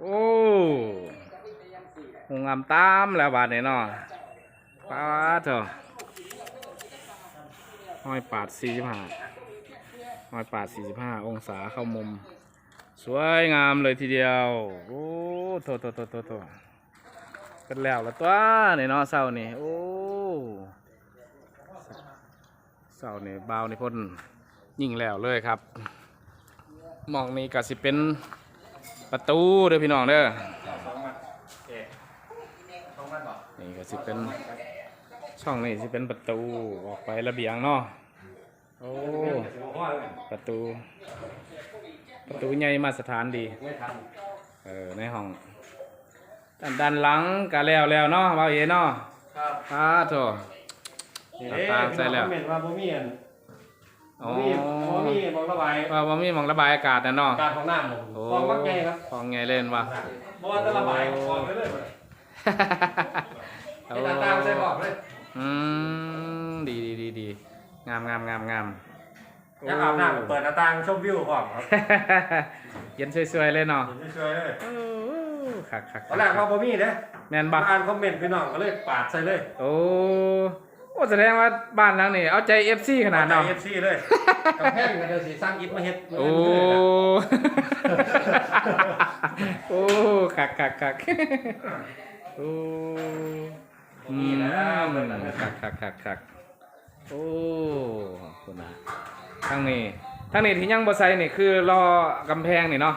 โอ้หงงามตามแล้วบาดนี้เนาะปาดเถอะห้อยปาดสี่สิบห้าห้อยปาดสี่สิบห้าองศาเข้ามุม สวยงามเลยทีเดียว โอ้โถโถโถโถโถเป็นแล้วละตัวนี่เนาะเสานี่โอ้เสานี่เบาวนี่พ่นยิ่งแล้วเลยครับมองนี่ก็สิเป็น ประตูเด้อพี่น้องเด้อนี่ก็สิเป็นช่องนี่สิเป็นประตูออกไประเบียงเนาะโอ้ประตู ประตูใหญ่มาสถานดีไม่ทันเออในห้องด้านด้านหลังก็แล้วแล้วเนาะว่าเอ๋เนาะครับพาโถเอ๊ะตามใส่แล้วคอมเมนต์ว่าบ่มีอัน อ๋บ่อมีบ่มีมองระบายว่าบ่มีหมองระบายอากาศนะเนาะการของน้ำผมโอ้ฟองมักไงครับฟองไงเล่นวะบ่ว่าจะระบายฟองไปเลยบ่ไอ้ตาตามใส่บอกเลยอืมดีดีดีดีงามงามงามงามอยากอาบน้ำเปิดหน้าต่างชมวิวก่อนครับเย็นสวยๆเลยเนาะเห็นช่วยๆเลยโอ้คักคักตอนแรกว่าบ่มีเด้แม่นมาบักอ่านคอมเมนต์พี่น้องก็เลยปาดใส่เลย โอ้ โอ้แสดงว่าบ้านหลังนี้เอาใจ FC ขนาดเนาะเนาะ เอฟซีเลยกำแพงก็เดี๋ยวสิสร้างอิฐมาเฮ็ดโอ้โอ้คักคักคักโอ้อืนี่มนะคักคักคักคักโอ้ขอบคุณนะทั้งนี้ทั้งนี้ที่ยังบ่ใส่นี่คือรอกำแพงนี่เนาะ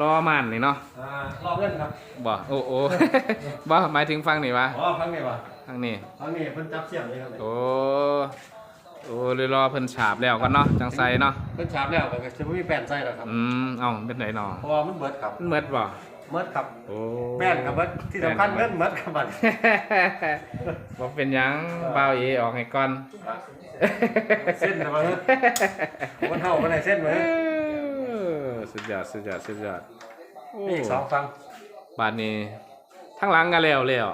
รอม่านนี่เนาะอ่ารอบเงินครับบ่ โอ้โอ้ บ่ หมายถึงฟังนี่วะ อ๋อฟังนี่ว่ะ ทั้งนี้ฟังนี่เพิ่นจับเสียงเลยครับโอ้โอ้เลยรอเพิ่นฉาบแล้วกันเนาะจังใส่เนาะเพิ่นฉาบแล้วก็จะบ่มีแป้นใส่แล้วครับอืมเอ้าเป็นไหนเนาะเพราะว่ามันเบิดครับมันเมิดบ่เบิดครับโอ้แป้นกับเบิดที่สำคัญเงินเบิดครับบัดบ่เป็นหยังบ่าวเอออกให้ก่อนเส้นมาเฮ้ยมันเท่ากันไหนเส้นมาเอเฮ้ยอสุดยอดสุดยอดสุดยอดโอ้นี่อีกสองฟังบาดนี้ทั้งหลังก็แล้วแล้ว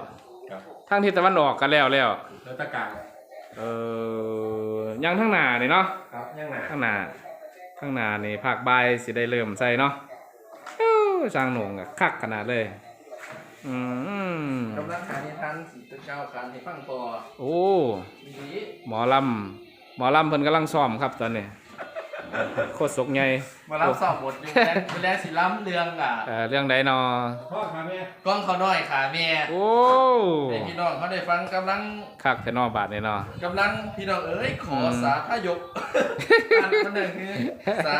ครับทั้งทิศตะวันออกก็แล้วแล้วแล้วตะกลางเออยังทั้งหน้านี่เนาะครับยังไงข้างหน้าข้างหน้านี่ภาคบ่ายสิได้เริ่มใส่เนาะเอ้าช่างหนงอะคักขนาดเลยอืมกำลังหานิทานสีตะเจ้าคานให้ฟังต่อโอ้มีดีหมอลำหมอลำเพิ่นกำลังซ้อมครับตอนนี้ โคตรสกใหญ่มารับสอบบทอยู่แลเป็นแลสิล้ำเรื่องอะเอ่อเรื่องใดนอพ่อค่ะแม่กล้องเขาน้อยขาแม่โอ้ให้พี่น้องเขาได้ฟังกำลังคักแต่นอบาทนี่เนาะกำลังพี่น้องเอ้ยขออมสาธยกอันคนหนึ่งคือสา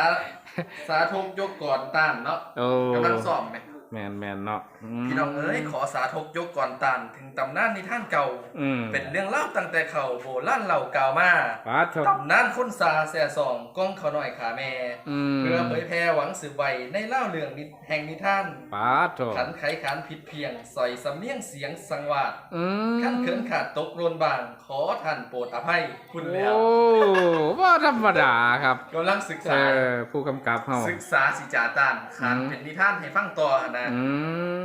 สาธกยกก่อนต้านเนาะโอ้กำลังสอบไหม แมนแมนเนาะมพี่น้องเอ้ยขอสาธกยกก่อนต้านถึงตำนานนิทานเก่า อืม เป็นเรื่องเล่าตั้งแต่เขาโบราณเล่าเก่ามาปาดเถอะตำนานคนสาแส่สองกล้องเขาน้อยขาแม่ อืมเพื่อเผยแพร่หวังสืบไว้ในเล่าเรื่องนิแห่งนิทาน ปาดเถอะขันไขขันผิดเพียงสอยสำเนียงเสียงสังวาสอืมขั้นเขินขาดตกโรนบาง ขอท่านโปรดอภัยคุณแล้วโอ้ว่าธรรมดาครับกำลังศึกเอษา อผู้กำกับเฮา ศึกษาสิจาตานขานอืม เป็นนิทานให้ฟังต่อหั่นนะอื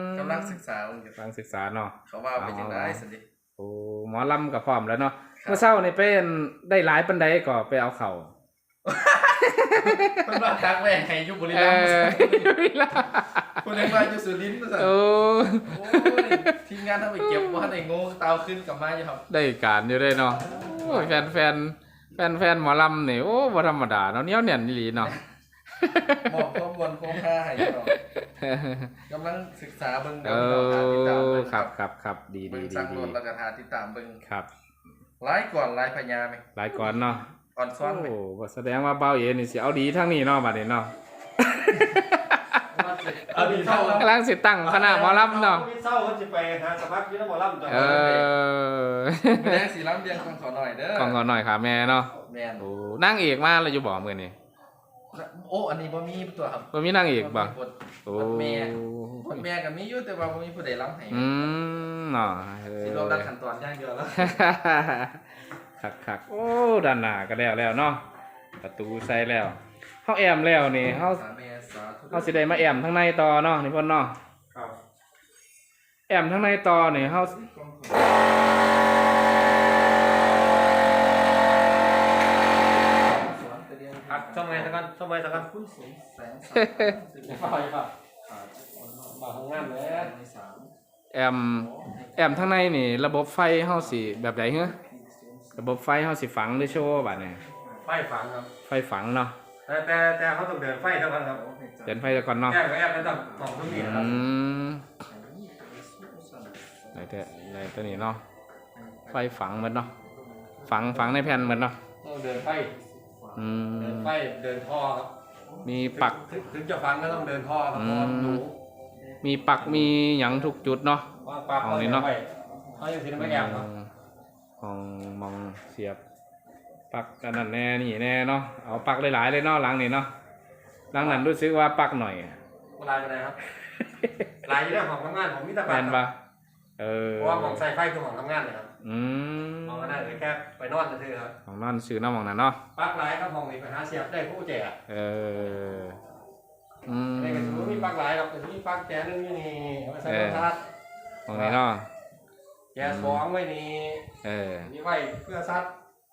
มกำลังศึกษาอยู่กำลังศึกษาเนาะเขาว่าเป็นยังไงสิโอ้หมอลำกับพร้อมแล้วเนาะครับเมื่อเช้านี่เป็นได้หลายปันใดก็ไปเอาเข่าเพิ่นว่าทักแม่ให้อยู่บุรีเอรัมอย์คุณเรียกว่าอยู่สุรินทร์ว่าซั่นโอ้โอ้ยทีมงานทำไปเก็บว่าได้งงเตาขึ้นกลับมาอยู่ครับ ได้การอยู่เลยเนาะโอ้ยแฟนแฟนแฟนแฟนหมอลำนี่โอ้บ่ธรรมดาเนาะเหนี้ยวแน่นอีหลีเนาะมอบข้อมูลข้อค่าให้พี่น้อง กำลังศึกษาเบิ่งเอเดี๋ยวพี่น้องหาติดตามอเบิ่งครับครับครับดีเบิ่ดีงดีสั่งดีรถแล้วก็หาติดตามเบิ่งครับไล่ก่อนไล่พญาไหมหลายก่อนเนาะอ่อนซ้อนไหมโอ้บ่แสดงว่าเบาเอนี่สิเอาดีทั้งนี้เนาะบัดนี้เนาะเอาดีเท่ากำลังสิตั้งคณะหมอลำเนาะเศร้าเขาจะไปหาสมัครอยู่ในหมอลำตัวเออแม่สีล้ำเรียงของเขาหน่อยเด้อกองขอหน่อยค่ะแม่เนาะแม่นโอ้นั่งเอกมาแล้วอยู่บ่มื้อนี้ โอ้อันนี้บ่มีตัวครับบ่มีนั่งเอกบ่มีบทโอ้บทแม่บทแม่ก็มีอยู่แต่ว่าบ่มีผู้ใดล้ำให้อืมเนาะเออสิรวมรัดขั้นตอนอย่างเดียวแล้วคักคักๆโอ้ด้านหน้าก็แล้วแล้วเนาะประตูใส่แล้วเฮาแอมแล้วนี่เฮาสาแม่สาธุเฮาสิได้มาแอมทั้งในต่อเนาะนี่พ่นเนาะครับแอมทั้งในต่อนี่เฮา ครับ ช่องไหนสักกันช่องไหนสักกันคุณสมแสงอย่าเข้าอย่าเข้าเทำงานเลยแอมแอมทั้งในนี่ ระบบไฟเฮาสิแบบใดเหรอระบบไฟเฮาสิฝังหรือโชว์บัดนี้ไฟฝังครับไฟฝังเนาะแต่แต่แต่เขาต้องเดินไฟเท่านั้นครับเดินไฟซะก่อนเนาะแก้กับแอบแล้วต้องของตรงนี้นะคอืรับมไหนแต่ไหนตัวนี้เนาะไฟฝังเหมือนเนาะฝังฝังในแผ่นเหมือนเนาะต้องเดินไฟ อืเดินมไฟเดินท่อครับมีปัก ถึงถึงจะฟังก็ต้องเดินท่อครับเพราะว่ามันหนูมีปักมีหยังทุกจุดเนาะ ว่างปลั๊กเอาเลยเนาะ ไว้เขายังสิไม่แอบเนาะมองมองเสียบปักอันนั้นแน่นี่แน่เนาะเอาปักหลายๆเลยเนาะหลังนี่เนาะหลังนั้นรู้สึกว่าปักหน่อยลายไปไหนครับลายอยู่ในของทำงานผมมีแต่แมปักนคปะรับเออเพราะว่าของใส่ไฟคือของทำงานเลยครับ อืมมองก็ได้เลยแค่ไปนอนซื่อๆครับ ของนั่นซื้อน้ำมองนั้นเนาะ ปลั๊กหลายครับห้องนี้ไปหาเสียบได้ผู้แจกเออ อืมในกระสุนมีปลั๊กหลายครับแต่ที่ปลั๊กแจนึงอยู่นี่เอาไว้ใส่โทรทัศน์ของนี้เนาะ แจสองไว้นี่เออ มีไว้เพื่อซัด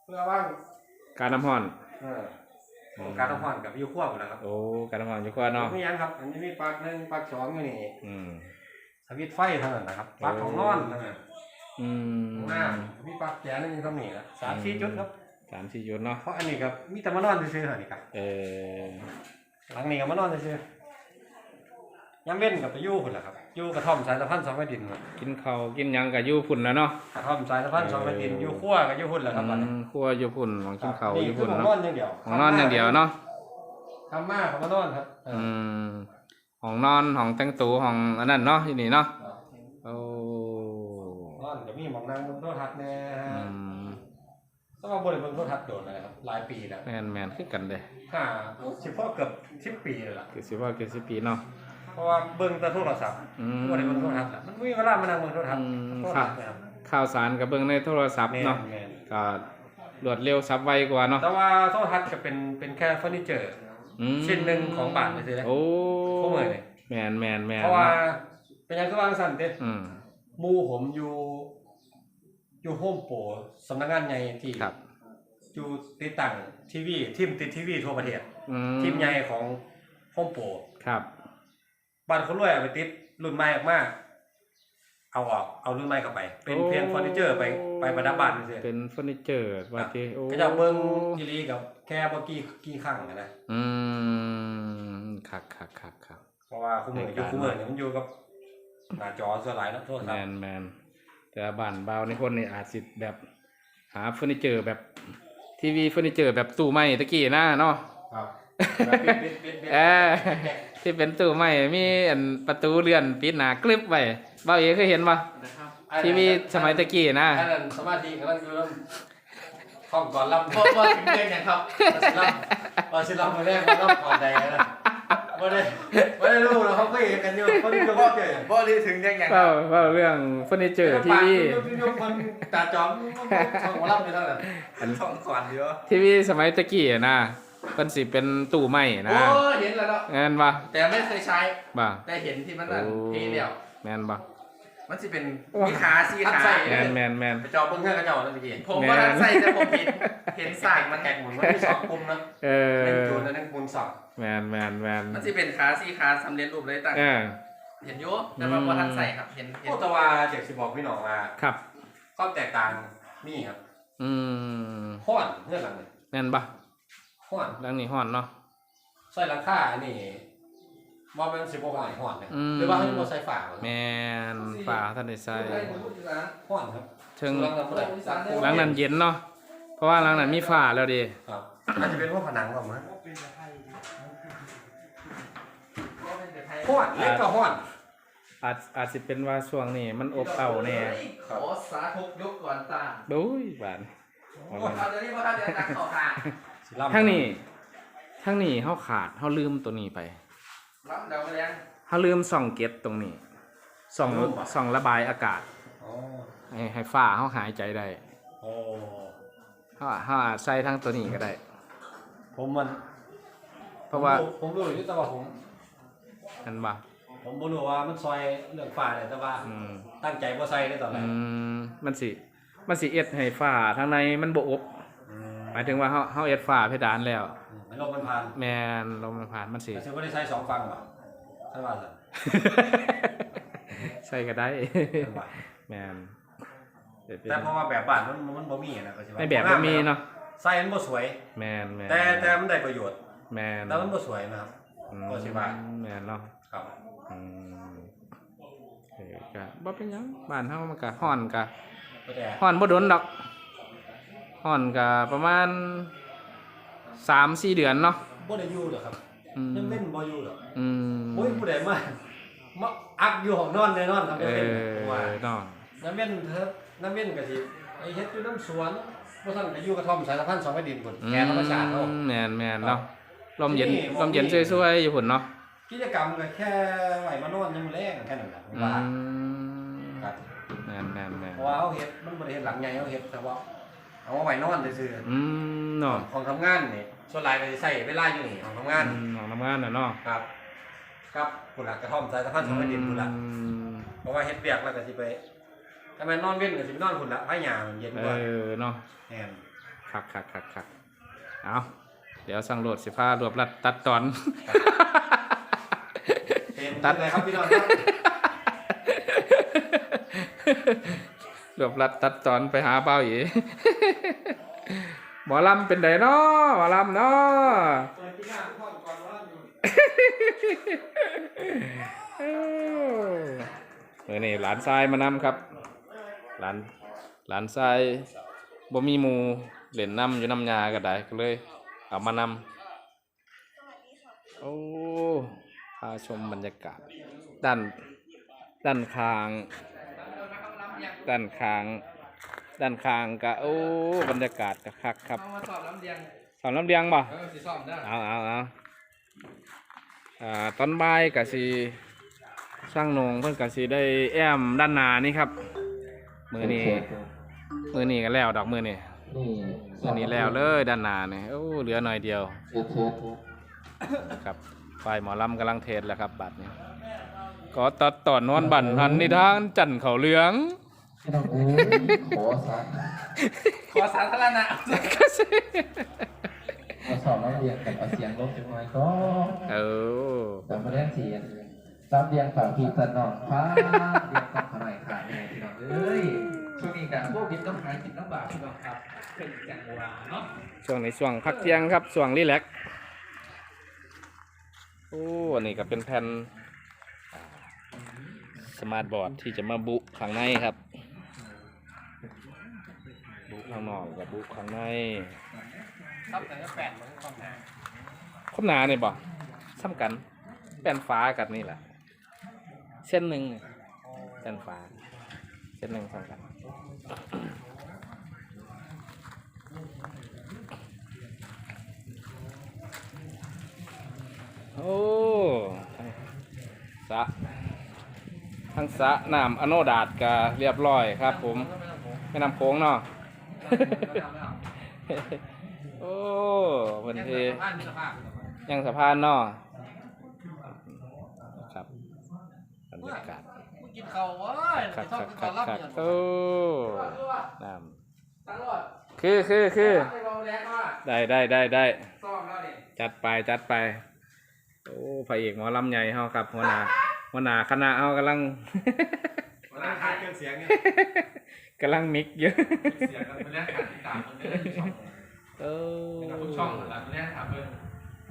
เพื่อว่างการน้ำห้อน เออของการต้องผ่อนกับวิวขั้วหมดแล้วครับโอ้ การน้ำห้อนอยู่ก่อนเนาะไม่ยังครับ อันนี้มีปลั๊กหนึ่งปลั๊กสองอยู่นี่อืม สวิตช์ไฟเท่านั้นนะครับปลั๊กของนอนเท่านั้น อืมข้างหน้ามีปลั๊กแจนึงอยู่ตรงนี้ครับสามสี่จุดครับ สามสี่จุดเนาะ เพราะอันนี้ครับมีแต่มานอนซื่อๆเท่านี้ครับเออหลังนี้ก็มานอนซื่อๆย้ำเว้นกับไปอยู่คนละครับอยู่กระท่อมสายสะพานสองแผ่นดินครับกินข้าวกินหยังกับยู่พุ่นแล้วเนาะกระท่อมสายสะพานสองแผ่นดินอยู่ขั้วกับอยู่หุ่นแหละครับบัดอืนี้มครัวอยู่พุ่นของกินข้าวอยู่คืพุ่นผมนอเนาะนอย่างเดียวของนอนอย่างเดียวเนาะ ทำมากผมมานอนครับเออือมของนอนของแต่งตัวของอันนั้นเนาะที่นี่เนาะโอ้นอนจะ มีหมองนั่งบนโทรทัศน์แน่อืมต้องมาบริบนโทรทัศน์โดนเลยครับหลายปีแล้วแมนแมนคือกันเลยห้าสิบพ่อเกือบสิบปีเลยล่ะคือสิว่าคือสิปีเนาะเพราะว่าเบิ่งแต่โทรศัพท์อืม บริบนโทรทัศน์ล่ะมันไม่มีเวลามานั่งเบิ่งโทรทัศน์อืม โทรครัทับศน์นะครับข่าวสารกับเบิ่งในโทรศัพท์แม่นเนาะแม่นก็รวดเร็วซับไวกว่าเนาะแต่ว่าโทรทัศน์ก็เป็นเป็นแค่เฟอร์นิเจอร์ อืมชิ้นหนึ่งของบ้านเฉยๆโอ้พวกเมื่อยเลยแมนแมนแมนเพราะว่าเนาะเป็นยังก็วางสั่นเด้อืม หมู่ผมอยู่ อยู่โฮมโปรสำนักงานใหญ่ที่ครับ อยู่ติดตั้งทีวีทีมติดทีวีทั่วประเทศอืมทีมใหญ่ของโฮมโปรครับบ้านคนรวยเอาไปติดรุ่นใหม่ออกมาเอาออกเอารุ่นใหม่เข้าไป เป็นเพียงเฟอร์นิเจอร์ไปไปประดับบ้านเฉยเป็นเฟอร์นิเจอร์ว่าที่โอ้ก็จะเบิ่งอีหลีกับแค่บ่กี่กี่ครั้งนะนะ อืมคักคักคักคักเพราะว่าคู่มืออยู่คู่มือเนี่ยมันอยู่กับหน้าจอส่วนหลายนะโทษแมครับนแมน แต่บ้านเบาในคนนี่อาจสิแบบหาเฟอร์นิเจอร์แบบทีวีเฟอร์นิเจอร์แบบตู้ไม้ตะกี้นะเนาะครับแบบปิดปิดปิดปิดเออที่เป็นตู้ไม้มีอันประตูเลื่อนปิดหนากลิบไว้เบาเอเคยเห็นปะทีวีสมัยตะกี้นะอันนั้นสมาธิกำลังอยู่แล้วห้องก่อนรับพอมาถึงเดือนยังครับว่าสิรับว่าสิรับมือแรกมารับก่อนใดนะ ไม่ได้ไม่ได้รู้นะเขาก็เห็นกันอยู่เขาดูเฉพาะเจอพอดีถึงยังยังคเว้ารับเว้าเรื่องเฟอร์นิเจอร์ทีวียกมันตาจอมช่องหมอรับอยู่เท่านั้นสองก่อนเดียวทีวีสมัยตะกี้นะเพิ่นสิเป็นตู้ไม้นะโอ้เห็นแล้วเนาะแม่นปะแต่ไม่เคยใช้บ่แต่เห็นที่มันนั่นโอ้เอเดียวแม่นปะ มันสิเป็นมีขาสีขาแม่นแม่นแม่นไปจอเบิ้งเครื่องกระจกนั่นเมื่อกี้ผมว่าทันใส่แต่ผมเห็นเห็นสากมันแกะหมุนมันมีสองปุ่มนะเอหนึ่งอจูนและหนึ่งปุ่มสองแมนแมนแมนมันสิเป็นขาสีขาสำเร็จรูปเลยต่างเออเห็นอยู่แต่ว่าบ่ทันใส่ครับเห็นเห็นโอ้แต่ว่าเด็กสิบอกพี่น้องว่าครับความแตกต่างมีครับ อืมห้อนเพื่อนหลังเลยแมนปะห้อนหลังนี้ฮ้อนเนาะใส่หลังคาอัน นี้ว่ามันสิบกว่าห้อนเนี่ยอืม หรือว่าเขาจะใส่ฝาเหรอแมนฝ่าท่านได้ใส่ห้อนครับถึงหลังนั้นบ่ได้หลังนั้นเย็นเนาะเพราะว่าหลังนั้นมีฝ่าแล้วดิครับอาจจะเป็นพวกผนังก่อนมั้ยห้อนเล็กก็ห้อน อาจอาจสิเป็นว่าช่วงนี้มันอบเอ้าวแน่ขอสาธุยกก่อนตาดุยหวานเอาเดี๋ยวนี้ว่าถ้าเดี๋ยวตักเข้าหาสิล่ำทั้งนี้ทั้งนี้เฮาขาดเฮาลืมตัวนี้ไป รับเดี๋ยวมาเลี้ยงเฮาลืมส่องเก็บตรงนี้ส่องส่องระบายอากาศอ๋อให้ให้ฟ้าเฮาหายใจได้โอ้เฮาเฮาอาจใส่ทั้งตัวนี้ก็ได้ ผมมันเพราะว่าผมรู้อยู่แต่ว่าผมอันบ่ผมบ่รู้ว่ามันซอยเรื่องฝาเลยแต่ว่าอืมตั้งใจบ่ใส่ได้ตอนแรอืกมมันสิ มันสิเอ็ดให้ฝ้าทางในมันบ่อบอืม หมายถึงว่าเฮาเฮาเอ็ดฝ้าเพดานแล้วให้ลมมันผ่านแมนลมมันผ่านมันสิแต่สิบ่ได้ใส่สองฝั่งหรอกใช่ป่ะล่ะใส่ก็ได้ใช่ป่ะแมนเดี๋ยวเป็นแต่เพราะว่าแบบบ้านมันมันบ่มีนะก็สิว่าในแบบบ่มีเนาะใส่มันบ่สวย แมนแมนแต่แต่มันได้ประโยชน์ แมนแต่มันบ่สวยนะครับอืมก็สิว่าแมนเนาะครับอืมโอเคก็บ่เป็นหยังบ้านเฮามันก็ฮ้อนก็ก็แต่ฮ้อนบ่โดนดอก ฮ้อนก็ประมาณ3-4เดือนเนาะบ่ได้อยู่หรอกครับอืมยังเล่นบ่อยู่หรอกอืมโอ้ยผู้ใดมามาอักอยู่ห้องนอนแน่นอนครับเอยังเล่นผมว่าอเนาะน้ำเว้นเถอะน้ำเว้นก็สิไอ้เฮ็ดอยู่น้ำสวนบ่ซั่นก็อยู่กระท่อมสายสะพานสองแผ่นดินพุ่นแก่ธรรมชาติเนาะอืมแมนแมนเนาะลมเย็นที่นี่ลมเย็นบ่มีช่วยๆอยู่พุ่นเนาะกิจกรรมก็แค่ไหวมานอนยังแรงแค่นั้นแหละผมอืว่ามครับ แมนแมนแมนเพราะว่าเขาเฮ็ดมันบ่ได้เฮ็ดหลังใหญ่เขาเฮ็ดแต่ว่า เอามาไว้นอนซื่ออืมเนาะๆของทำงานนี่ส่วนหลายก็สิใช้เวลาอยู่นี่ของทำงาน อืมของทำงานน่ะเนาะครับครับพุ่นล่ะกระท่อมสายสะพานสองแผ่นดินพุ่นล่ะอืมเพราะว่าเฮ็ดเวียกแล้วก็สิไปถ้าแม่นนอนเว้นก็สิไปนอนพุ่นล่ะพายามันเย็นเอกว่าอเนาะแม่นคักคักคักคักเอาเดี๋ยวสั่งโหลดสิพารวบรัดตัดตอน เป็นตัด เลยครับพี่น้องครับ รวบรัดตัดตอนไปหาเป้าอีหมอลำเป็นไดเนาะหมอลำเนาะเปิดที่หน้าพ่อก่อนว่าอยู่เออมื่อนี่หลานทรายมานำครับ หลานหลานทรายบ่มีหมูเล่นน้ำอยู่น้ำยาก็ได้ก็เลยเอามานำโอ้พาชมบรรยากาศ ด้าน ด้านข้าง ด้านข้าง ด้านข้างก็โอ้บรรยากาศก็คักครับเอามาสอบน้ำเดียงสอนลำเลียงบ่เออสิสอบได้เอาเอาเอาอ่าตอนบ่ายกะสิสร้างนงเพิ่นกะสิได้แอมด้านหน้านี่ครับ มือนี้มือนี้ก็แล้วดอกมือนี้นี่มือนี้แล้วเลยด้านหน้านี่โอ้เหลือหน่อยเดียวเช็ดเช็ดครับฝ่ายหมอลำกำลังเทศแล้วครับบัดนี้ ก็ตัดต่อนอนบั่นพันนิทานจันเขาเหลือง ไม่ต้องเอ้ยขอซะขอสาธารณะมาสอบน้ำเรียงกันเอาเสียงลบจังหน่อยก็เออแต่ประเด็นเสียงรับเรียงฝากพี่ตันนองฟ้าเรียงกับขนายขาดเลยพี่น้องเอ้ยช่วงนี้กันพวกบินต้องหากินลำบากพี่น้องครับ เป็นจังหวะเนาะช่วงนี้ช่วงพักเที่ยงครับช่วงรีแลกซ์โอ้อันนี้ก็เป็นแผ่นสมาร์ทบอร์ดที่จะมาบุข้างในครับ บุข้างนอกกับบุข้างในครับแต่ก็แปดมันความหนาคมหนาเนี่ยบ่ซ้ำกันแป้นฟ้ากับนี่แหละ เส้นหนึ่งนี่แป้นฟ้า เส้นหนึ่งซ้ำกันโอ้สระทั้งสระน้ำอโนดาตก็เรียบร้อยครับผมแม่น้ำโค้งเนาะ โอ้เพิ่นยังเทสภาพมีสภาพยังสะพานเนาะครับบรรยากาศมึงกินเขาวะคักชอบคักกินคัข้ากวรับคักเนี่ยโอ้น้ตลอดำคือคือคือไปรอแรงว่าได้ได้ได้ได้ซ่อมแล้วเนี่ยจัดไปจัดไป โอ้พระเอกหมอลำใหญ่เฮาครับหัวหน้าหัวหน้าคณะเฮากำลังวันนั้นขาดเครื่องเสียงเนี่ย กำลังมิกอยู่เสียงกันเป็นแรงการติดตามคนเดินช่องเออทุกช่องหลังแรกถามเพิ่น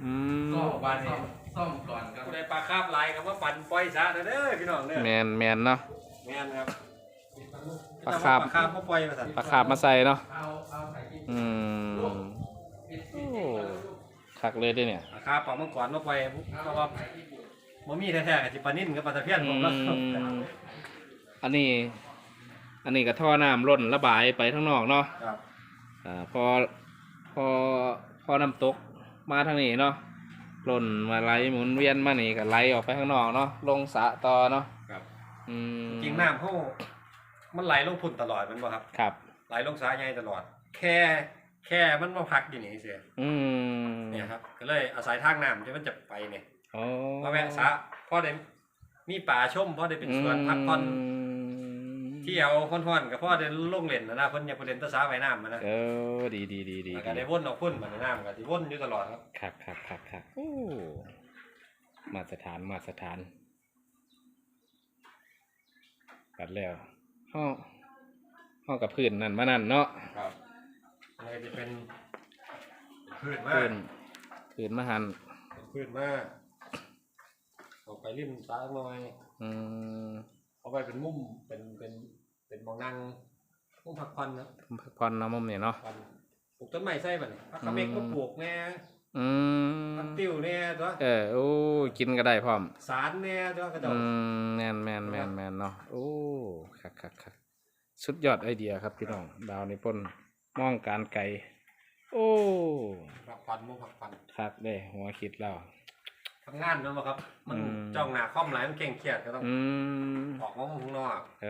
อืมซ่อมบ้านซ่อมซ่อมก่อนครับผู้ใดปลาคาบลายกับว่าปั่นปล่อยซะเด้อพี่น้องเด้อแมนแมนเนาะแม่นครับปลาคาบปลาคาบก็ปล่อยมาสั่นปลาขาบมาใส่เนาะเอาเอาใส่กินอืมปิดโอ้ปิดปิดคักเลยเด้อเนี่ยปลาคาบปลามังกรมาปล่อยเพราะว่าบ่มีแท้ๆกับจิปลานิ่นกับปลาตะเพียนอืผมแล้วมอันนี้ อันนี้ก็ท่อน้ำล้นระบายไปข้างนอกเนาะครับอ่าพอพอพอน้ำตกมาทางนี้เนาะหล่นมาไหลหมุนเวียนมานี่ก็ไหลออกไปข้างนอกเนาะลงสระต่อเนาะครับอืมจริงน้ำเขามันไหลลงพุ่นตลอดแมันบ่ครับ ครับ ไหลลงสาใหญ่ตลอด แค่แค่มันมาพักอยู่นี่เสียอืมเนี่ยครับ ก็เลยอาศัยทางน้ำที่มันจะไปเนี่ยโอ้มาแวะสระพ่อได้มีป่าชมพ่อได้เป็นสวนพักผ่อน ม เที่ยวค่อนๆกับพ่อได้ลงเล่นนะนะเพิ่นอยากไปเล่นแตะสาไว้น้ำมานะเออดีดีดีดีแล้วก็ได้วนออกพุ่นมาในน้ำก็สิวนอยู่ตลอดครับครับครับครับครับโอ้มาตรฐานมาตรฐานกัดแล้วห้องห้องกับพื้นนั่นมานั่นเนาะครับอะไรจะเป็นพืชมาพื้กนพื้นมาหันเป็นพืชมากเอาไปริมซ้ายหน่อยอืมเอาไปเป็นมุมเป็นเป็น เป็นหมองนั่งมุมพักผ่อนนะพักผ่อนเนาะมุมนี่เนาะ พักผ่อนปลูกต้นไม้ใส่บัดนี้พักกระเมกอืมก็ปลูกแน่อืพักม ติ้วแน่ตัวเออ โอ้ กินก็ได้พร้อม สารแน่ตัวกระดออืกมแมนแมนแมนแมนเนาะ โอ้คักคักคักสุดยอดไอเดียครับพี่น้อง ดาวในปล้นมองการไกล โอ้พักผ่อนมุมพักผ่อนคักเด้หัวคิดแล้ว ทำงานนั่นบ่ครับ มันอืม จ้องหน้าคอมหลายมันเก่งเครียดก็ต้องอืม ออกมาข้างนอก เอ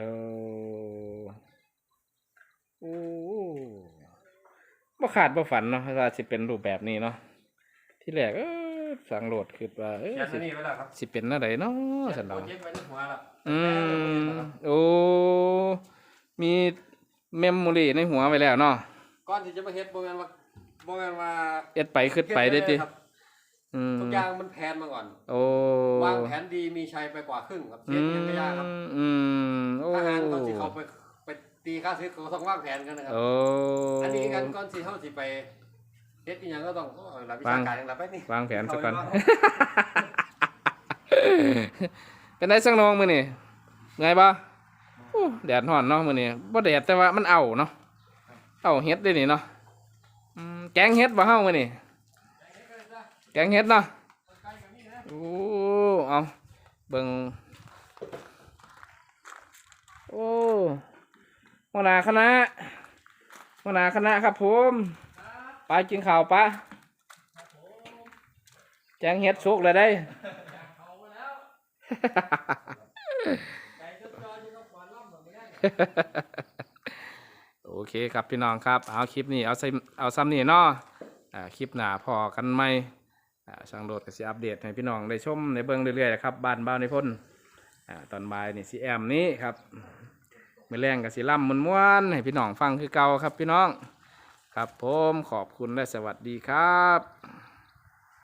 อโอ้บ่ ขาดบ่ฝันเนาะว่าสิเป็นรูปแบบนี้เนาะที่แรกเออสังโหลดคือว่าเออเขียนสิไว้นี่ไว้แล้วครับสิเป็นอะไรเนาะเขีสัยนนโปเรารเจกต์ไว้ในหัวแล้วอืแต่มแล้วโอ้ มีเมมโมรีในหัวไว้แล้วเนาะก่อนที่จะมาเฮ็ดบ่แม่นว่าบ่แม่นว่าเอ็ดไปขึ้นไปได้ติเฮ็ครับอืมทุกอย่างมันแผนมาก่อน โอ้วางแผนดีมีชัยไปกว่าครึ่งครับอืเฮ็ดมยังก็ยากครับอืมโอ้ทหารก่อนสิเขาไปไปตีข้าศึกเขาต้องวางแผนกันนะครับโอ้ อันนี้กันก่อนสิเฮาสิไปเฮ็ดอีหยังก็ต้องโอ้ยหลักวิชาการอย่างละไปนี่วางแผนซะก่อนเอาไว้เป็นไงสังนองมื้อนี่ไงบ่โอ้แดดร้อนเนาะมื้อนี้บ่แดดแต่ว่ามันเอาเนาะเอาเฮ็ดได้นี่เนาะอืมแกงเฮ็ดบ่เฮามื้อนี้แกงเฮ็ดเนาะโอ้เอาเบิ่งโอ้หัวหน้าคณะ หัวหน้าคณะครับผมไปกินข้าวปะแจงเฮ็ดสุกเลยได้โอเคครับพี่น้องครับ เอาคลิปนี้เอาใส่เอาซ้ำนี่เนาะคลิปหนาพอกันไหมอ่าช่างโดดก็สิอัปเดตให้พี่น้องได้ชมในเบิ่งเรื่อยๆนะครับบ้านบ้านในพ่นอตอนบ่ายนี่สิแอมนี้ครับ มือแรงกับสิล่ำมันม้วนให้พี่น้องฟังคือเก่าครับพี่น้อง ครับผมขอบคุณและสวัสดีครับ